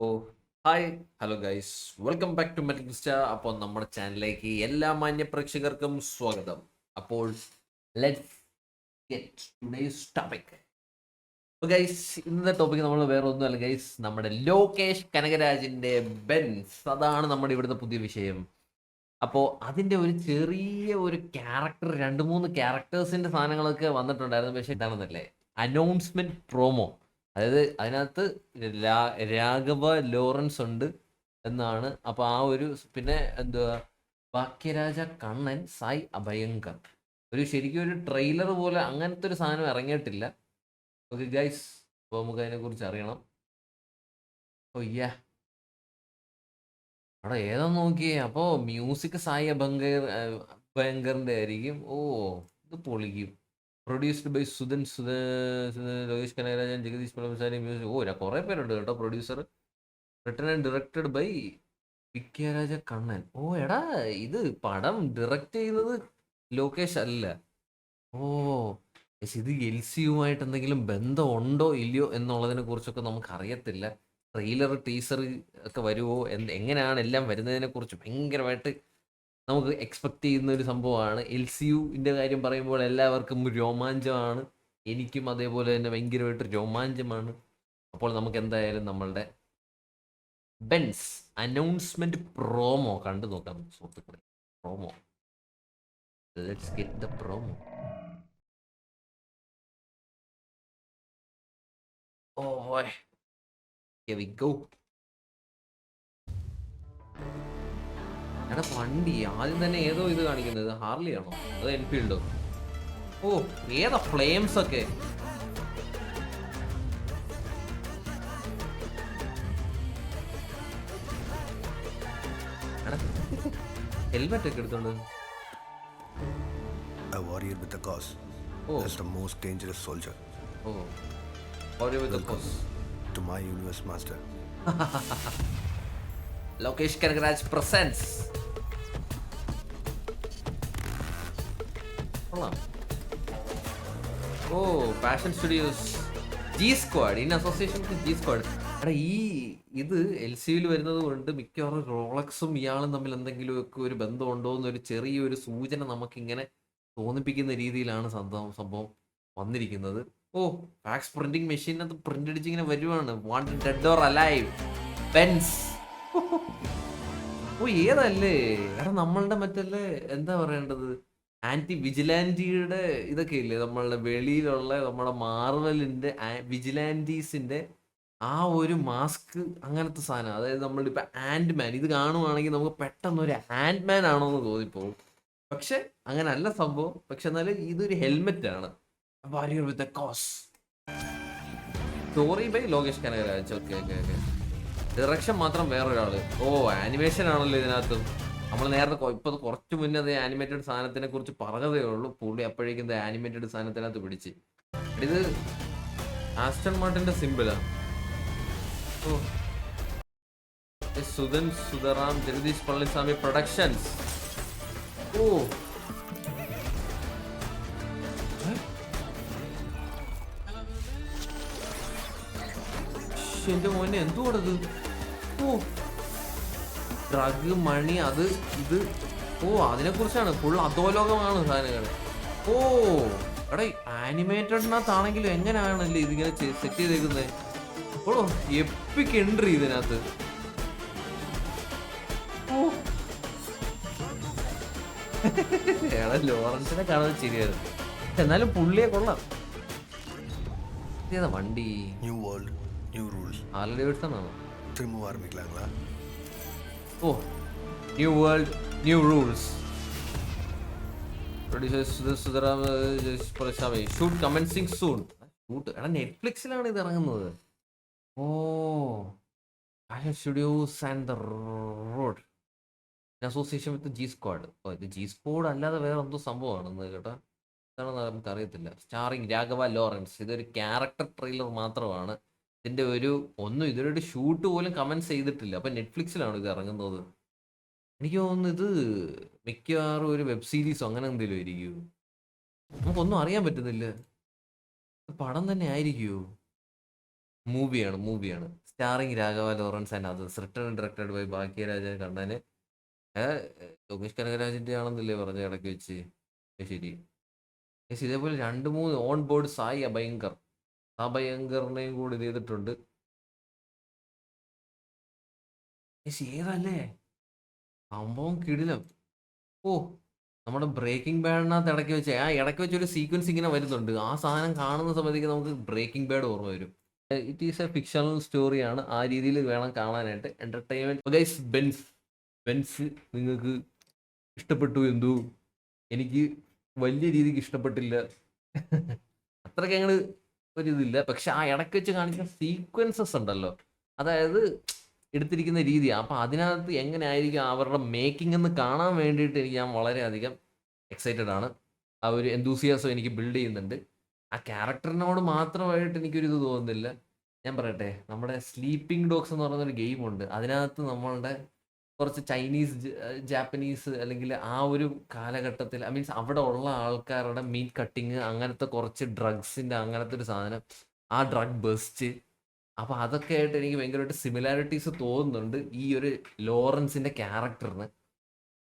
Oh hi. Hello guys. Welcome back to metal star അപ്പോൾ നമ്മുടെ ചാനലിലേക്ക് എല്ലാ മാന്യ പ്രേക്ഷകർക്കും സ്വാഗതം. അപ്പോൾ ലെറ്റ്സ് ഗെറ്റ് ടോപ്പിക് അപ്പോൾ ഗൈസ് ഇന്നത്തെ ടോപ്പിക് നമ്മൾ വേറെ ഒന്നുമല്ല ഗൈസ്. നമ്മുടെ ലോകേഷ് കനകരാജിന്റെ ബെൻസ്. അതാണ് നമ്മുടെ ഇവിടുത്തെ പുതിയ വിഷയം. അപ്പോൾ അതിന്റെ ഒരു ചെറിയ ഒരു ക്യാരക്ടർ രണ്ട് മൂന്ന് ക്യാരക്ടേഴ്സിന്റെ സാധനങ്ങളൊക്കെ വന്നിട്ടുണ്ടായിരുന്നു. പക്ഷേ ഇതാണെന്നല്ലേ? അനൗൺസ്മെന്റ് പ്രോമോ അതായത് അതിനകത്ത് രാഘവ ലോറൻസ് ഉണ്ട് എന്നാണ്. അപ്പൊ ആ ഒരു പിന്നെ എന്തുവാ? ഭാഗ്യരാജ കണ്ണൻ സായി അഭയങ്കർ. ഒരു ശരിക്കും ഒരു ട്രെയിലർ പോലെ അങ്ങനത്തെ ഒരു സാധനം ഇറങ്ങിയിട്ടില്ല. ഓക്കെ ഗൈസ് അപ്പോൾ നമുക്ക് അതിനെക്കുറിച്ച് അറിയണം. ഓ യാ. അവിടെ ഏതാ നോക്കിയേ? അപ്പോൾ മ്യൂസിക് സായി അഭയങ്കർ അഭയങ്കറിന്റെ ആയിരിക്കും. ഓ ഇത് പൊളിക്കും. Produced by Sudhan Sudha Lokesh Kanagarajan Jagadish Palamasari music ഓ കുറേ പേരുണ്ട് കേട്ടോ producer written and directed by Vikyaraja Kannan. ഓ എടാ ഇത് പടം ഡയറക്റ്റ് ചെയ്യുന്നത് ലോകേഷ് അല്ല. ഓ ഇത് എൽ സിയുമായിട്ട് എന്തെങ്കിലും ബന്ധമുണ്ടോ ഇല്ലയോ എന്നുള്ളതിനെ കുറിച്ചൊക്കെ നമുക്ക് അറിയത്തില്ല ട്രെയിലർ ടീസർ ഒക്കെ വരുമോ എന്ത് എങ്ങനെയാണ് എല്ലാം വരുന്നതിനെ കുറിച്ച് ഭയങ്കരമായിട്ട് നമുക്ക് എക്സ്പെക്ട് ചെയ്യുന്ന ഒരു സംഭവമാണ്. എൽ സി യുവിന്റെ കാര്യം പറയുമ്പോൾ എല്ലാവർക്കും രോമാഞ്ചമാണ്. എനിക്കും അതേപോലെ തന്നെ ഭയങ്കരമായിട്ട് രോമാഞ്ചമാണ്. അപ്പോൾ നമുക്ക് എന്തായാലും നമ്മളുടെ ബെൻസ് അനൗൺസ്മെന്റ് പ്രോമോ കണ്ടു നോക്കാം സുഹൃത്തുക്കളെ. Promo let's get the promo oh Here we. എടാ വണ്ടി ആദ്യം തന്നെ ഏതോ ഇത് കാണിക്കുന്നത് ഹാർലി ആണോ അത് എൻഫീൽഡോ ഓ ഏതാ ഫ്ലെയിംസ് ഒക്കെ ഹെൽമെറ്റ് ഒക്കെ എടുത്തോണ്ട് A warrior with a cause. Oh. That's the most dangerous soldier. ഓ Warrior with the force. To my universe master. Lokesh Kanagaraj presents oh passion studios G squad in association with G squad എടാ ഈ ഇത് L സിയിൽ വരുന്നത് കൊണ്ട് മിക്കവാറും റോളക്സും ഇയാളും തമ്മിൽ എന്തെങ്കിലുമൊക്കെ ഒരു ബന്ധമുണ്ടോ എന്നൊരു ചെറിയൊരു സൂചന നമുക്കിങ്ങനെ തോന്നിപ്പിക്കുന്ന രീതിയിലാണ് സംഭവം സംഭവം വന്നിരിക്കുന്നത്. ഓ ഫാക്സ് പ്രിന്റിംഗ് മെഷീനകത്ത് പ്രിന്റ് അടിച്ചിങ്ങനെ വരുവാണ്. Want dead or alive pens ഓ ഏതല്ലേ? എടാ നമ്മളുടെ മറ്റല്ലേ എന്താ പറയേണ്ടത്? ആന്റി വിജിലാന്റിയുടെ ഇതൊക്കെ ഇല്ലേ നമ്മളുടെ വെളിയിലുള്ള നമ്മുടെ മാർവലിന്റെ വിജിലാന്റീസിന്റെ ആ ഒരു മാസ്ക് അങ്ങനത്തെ സാധനം. അതായത് നമ്മളിപ്പോ ആൻഡ് മാൻ ഇത് കാണുവാണെങ്കിൽ നമുക്ക് പെട്ടെന്ന് ഒരു ആൻഡ് മാൻ ആണോ എന്ന് തോന്നിപ്പോകും. പക്ഷെ അങ്ങനെ അല്ല സംഭവം. പക്ഷെ എന്നാലും ഇതൊരു ഹെൽമെറ്റ് ആണ് warrior with by Lokesh Kanagaraj. Okay okay okay direction മാത്രം വേറൊരാൾ. ഓ ആനിമേഷൻ ആണല്ലോ ഇതിനകത്ത്. നമ്മൾ നേരത്തെ ഇപ്പൊ കുറച്ച് മുന്നേ അത് ആനിമേറ്റഡ് സാധനത്തിനെ കുറിച്ച് പറഞ്ഞതേ ഉള്ളൂ. പുള്ളി അപ്പോഴേക്കും ആനിമേറ്റഡ് സാധനത്തിനകത്ത് പിടിച്ച്. ഇത് ആസ്റ്റൺ മാർട്ടിന്റെ സിമ്പിളാ. ഓ. ഇത് സുധൻ സുധറാം ജഗദീഷ് പളനിസ്വാമി പ്രൊഡക്ഷൻസ്. ഓ. എന്റെ മോനെ എന്തുകൊടത് ഓ. ഡ്രഗ് മണി അത് ഇത്. ഓ അതിനെ കുറിച്ചാണ് ഫുൾ അധോലോകമാണ് സാധനങ്ങൾ. ഓ. എടാ ആനിമേറ്റഡിനകത്താണെങ്കിലും എങ്ങനെയാണല്ലേ ഇതിങ്ങനെ സെറ്റ് ചെയ്തേക്കുന്നത് ഓ എപ്പിക്ക് എൻട്രി ഇതിനകത്ത്. ഓ. എടാ ലോറൻസിനെ കാണാൻ ശരിയായിരുന്നു. എന്നാലും പുള്ളിയെ കൊള്ളാം. വണ്ടി? New world new rules already ആണോ? திரும்ப ஆரம்பிக்கலாங்களா ഓ new world new rules producers Sudharam Swami shoot commencing soon shoot എടാ നെറ്റ്ഫ്ലിക്സിലാണ് ഇത് ഇറങ്ങുന്നത് ഓ passion studios and the road association with G squad ഓ ഇത് ജി സ്ക്വാഡ് അല്ലാതെ വേറെ എന്തോ സംഭവമാണെന്ന് കേട്ടോ എന്താണെന്ന് നമുക്ക് അറിയത്തില്ല സ്റ്റാറിങ് രാഘവ ലോറൻസ് ഇതൊരു ക്യാരക്ടർ ട്രെയിലർ മാത്രമാണ് ഇതിന്റെ ഒരു ഒന്നും ഇതിനൊരു ഷൂട്ട് പോലും കമൻസ് ചെയ്തിട്ടില്ല. അപ്പൊ നെറ്റ്ഫ്ലിക്സിലാണ് ഇത് ഇറങ്ങുന്നത്. എനിക്ക് തോന്നുന്നു ഇത് മിക്കവാറും ഒരു വെബ് സീരീസോ അങ്ങനെ എന്തെങ്കിലും ആയിരിക്കുമോ നമുക്കൊന്നും അറിയാൻ പറ്റുന്നില്ല. പടം തന്നെ ആയിരിക്കുമോ മൂവിയാണ് മൂവിയാണ് starring Raghava Lawrence and others written directed by Bhagyarajan കണ്ണന്. ലോകേഷ് കനകരാജിന്റെ ആണെന്നല്ലേ പറഞ്ഞ ഇടയ്ക്ക് വെച്ച്. ശരി. ഇതേപോലെ രണ്ട് മൂന്ന് ഓൺ ബോർഡ് സായി അഭയങ്കർ. അഭയങ്കറിനെയും കൂടി ചെയ്തിട്ടുണ്ട്. ഏതല്ലേ? സംഭവം കിടിലം. ഓ നമ്മുടെ ബ്രേക്കിംഗ് ബാഡിനകത്ത് ഇടയ്ക്ക് വെച്ച് ആ ഇടയ്ക്ക് വെച്ച് ഒരു സീക്വൻസ് ഇങ്ങനെ വരുന്നുണ്ട്. ആ സാധനം കാണുന്ന സമയത്തേക്ക് നമുക്ക് ബ്രേക്കിംഗ് ബാഡ് ഓർമ്മ വരും. ഇറ്റ് ഈസ് എ ഫിക്ഷണൽ സ്റ്റോറിയാണ് ആ രീതിയിൽ വേണം കാണാനായിട്ട്. എന്റർടൈൻമെന്റ് ഗൈസ് ബെൻസ് ബെൻസ് നിങ്ങൾക്ക് ഇഷ്ടപ്പെട്ടു എന്തോ? എനിക്ക് വലിയ രീതിക്ക് ഇഷ്ടപ്പെട്ടില്ല. അത്രയ്ക്ക് ഞങ്ങൾ ഒരു ഇതില്ല. പക്ഷെ ആ ഇടയ്ക്ക് വെച്ച് കാണിക്കുന്ന സീക്വൻസസ് ഉണ്ടല്ലോ. അതായത് എടുത്തിരിക്കുന്ന രീതി. അപ്പം അതിനകത്ത് എങ്ങനെയായിരിക്കും അവരുടെ മേക്കിംഗ് എന്ന് കാണാൻ വേണ്ടിയിട്ട് എനിക്ക് ഞാൻ വളരെയധികം എക്സൈറ്റഡ് ആണ്. ആ ഒരു എന്തൂസിയാസം എനിക്ക് ബിൽഡ് ചെയ്യുന്നുണ്ട്. ആ ക്യാരക്ടറിനോട് മാത്രമായിട്ട് എനിക്കൊരിത് തോന്നുന്നില്ല. ഞാൻ പറയട്ടെ നമ്മുടെ സ്ലീപ്പിംഗ് ഡോഗ്സ് എന്ന് പറയുന്ന ഒരു ഗെയിം ഉണ്ട്. അതിനകത്ത് നമ്മളുടെ കുറച്ച് ചൈനീസ് ജാപ്പനീസ് അല്ലെങ്കിൽ ആ ഒരു കാലഘട്ടത്തിൽ ഐ മീൻസ് അവിടെ ഉള്ള ആൾക്കാരുടെ മീൻ കട്ടിങ് അങ്ങനത്തെ കുറച്ച് ഡ്രഗ്സിന്റെ അങ്ങനത്തെ ഒരു സാധനം ആ ഡ്രഗ് ബെസ്റ്റ്. അപ്പോൾ അതൊക്കെ ആയിട്ട് എനിക്ക് ഭയങ്കരമായിട്ട് സിമിലാരിറ്റീസ് തോന്നുന്നുണ്ട് ഈ ഒരു ലോറൻസിന്റെ ക്യാരക്ടറിന്.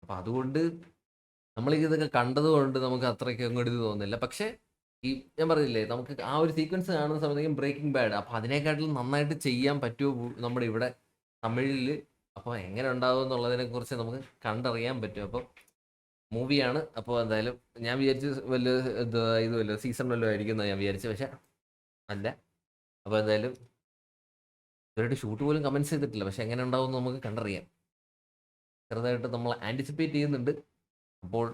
അപ്പം അതുകൊണ്ട് നമ്മൾ ഇതൊക്കെ കണ്ടതുകൊണ്ട് നമുക്ക് അത്രയ്ക്ക് അങ്ങോട്ട് ഇത് തോന്നുന്നില്ല. പക്ഷേ ഈ ഞാൻ പറഞ്ഞില്ലേ നമുക്ക് ആ ഒരു സീക്വൻസ് കാണുന്ന സമയത്തേക്കും ബ്രേക്കിംഗ് ബാഡ്. അപ്പോൾ അതിനെക്കാട്ടിലും നന്നായിട്ട് ചെയ്യാൻ പറ്റുമോ നമ്മുടെ ഇവിടെ തമിഴിൽ അപ്പോൾ എങ്ങനെ ഉണ്ടാവും എന്നുള്ളതിനെ കുറിച്ച് നമുക്ക് കണ്ടറിയാൻ പറ്റും. അപ്പോൾ മൂവിയാണ്. അപ്പോൾ എന്തായാലും ഞാൻ വിചാരിച്ചു വല്ല ഇത് ഇത് വല്ല സീസൺ വല്ലതും ആയിരിക്കും ഞാൻ വിചാരിച്ചു പക്ഷെ അല്ല. അപ്പോൾ എന്തായാലും ഇവരുടെ ഷൂട്ട് പോലും കമൻസ് ചെയ്തിട്ടില്ല. പക്ഷെ എങ്ങനെ ഉണ്ടാവും എന്ന് നമുക്ക് കണ്ടറിയാം. ചെറുതായിട്ട് നമ്മൾ ആന്റിസിപ്പേറ്റ് ചെയ്യുന്നുണ്ട്. അപ്പോൾ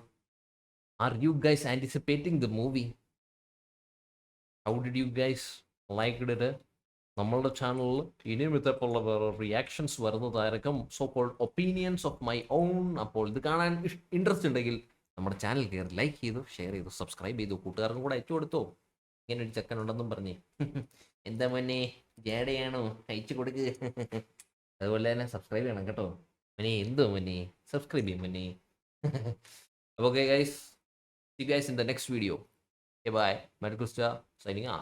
are you guys anticipating the movie how did you guys like it നമ്മളുടെ ചാനലിൽ ഇനിയും ഇതേപോലുള്ള വേറെ റിയാക്ഷൻസ് വരുന്നതായിരിക്കും. So call opinions of my own അപ്പോൾ ഇത് കാണാൻ ഇൻട്രസ്റ്റ് ഉണ്ടെങ്കിൽ നമ്മുടെ ചാനൽ കയറി ലൈക്ക് ചെയ്തു ഷെയർ ചെയ്തു സബ്സ്ക്രൈബ് ചെയ്തു കൂട്ടുകാർക്കും കൂടെ അയച്ചു കൊടുത്തോ. ഇങ്ങനെ ഒരു ചെക്കൻ ഉണ്ടെന്നും പറഞ്ഞേ. എന്താ മോനെ? ജേടയാണോ? അയച്ചു കൊടുക്ക്. അതുപോലെ തന്നെ സബ്സ്ക്രൈബ് ചെയ്യണം കേട്ടോ. മോനെ എന്തോ മോനെ? സബ്സ്ക്രൈബ് ചെയ്യും മോനെ. Okay guys see guys in the next video bye star signing ആ